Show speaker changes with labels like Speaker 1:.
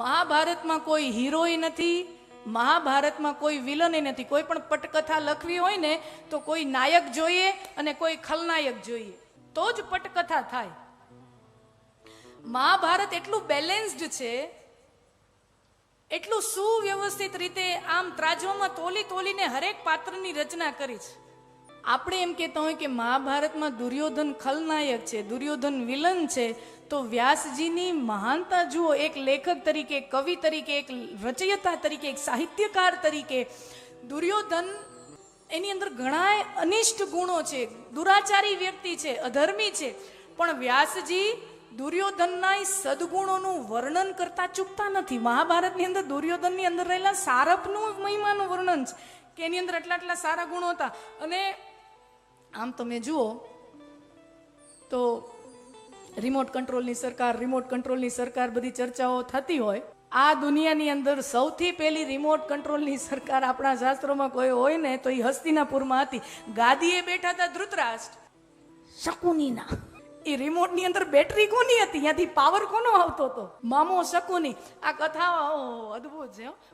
Speaker 1: મહાભારતમાં કોઈ હીરોય નથી, મહાભારતમાં કોઈ વિલન નથી. કોઈ પણ પટકથા લખવી હોય ને તો કોઈ નાયક જોઈએ અને કોઈ ખલનાયક જોઈએ. તો જ પટકથા થાય. મહાભારત એટલું બેલેન્સ્ડ છે, એટલું સુવ્યવસ્થિત રીતે આમ ત્રાજવામાં તોલી તોલીને હરેક પાત્રની રચના કરી છે. આપણે એમ કહેતા હોય કે મહાભારતમાં દુર્યોધન ખલનાયક છે, દુર્યોધન વિલન છે તો વ્યાસજીની મહાનતા જુઓ, એક લેખક તરીકે, કવિ તરીકે, એક રચયિતા તરીકે, એક સાહિત્યકાર તરીકે, દુર્યોધન એની અંદર ઘણા અનિષ્ટ ગુણો છે, દુરાચારી વ્યક્તિ છે, અધર્મી છે, પણ વ્યાસજી દુર્યોધનના સદગુણોનું વર્ણન કરતા ચૂકતા નથી. મહાભારતની અંદર દુર્યોધનની અંદર રહેલા સારપનું મહિમાનું વર્ણન છે, કે એની અંદર આટલા આટલા સારા ગુણો હતા. અને આમ તમે જુઓ તો રિમોટ કંટ્રોલની સરકાર રિમોટ કંટ્રોલની સરકાર બધી ચર્ચાઓ થતી હોય. આ દુનિયાની અંદર સૌથી પહેલી રિમોટ કંટ્રોલની સરકાર આપણા શાસ્ત્રોમાં કોઈ હોય ને તો એ હસ્તિનાપુરમાં હતી. ગાદીએ બેઠા હતા ધૃતરાષ્ટ્ર. શકુનીના. એ રિમોટની અંદર બેટરી કોની હતી? ત્યાંથી પાવર કોનો આવતો હતો? મામો શકુની. આ કથા અદ્ભુત છે.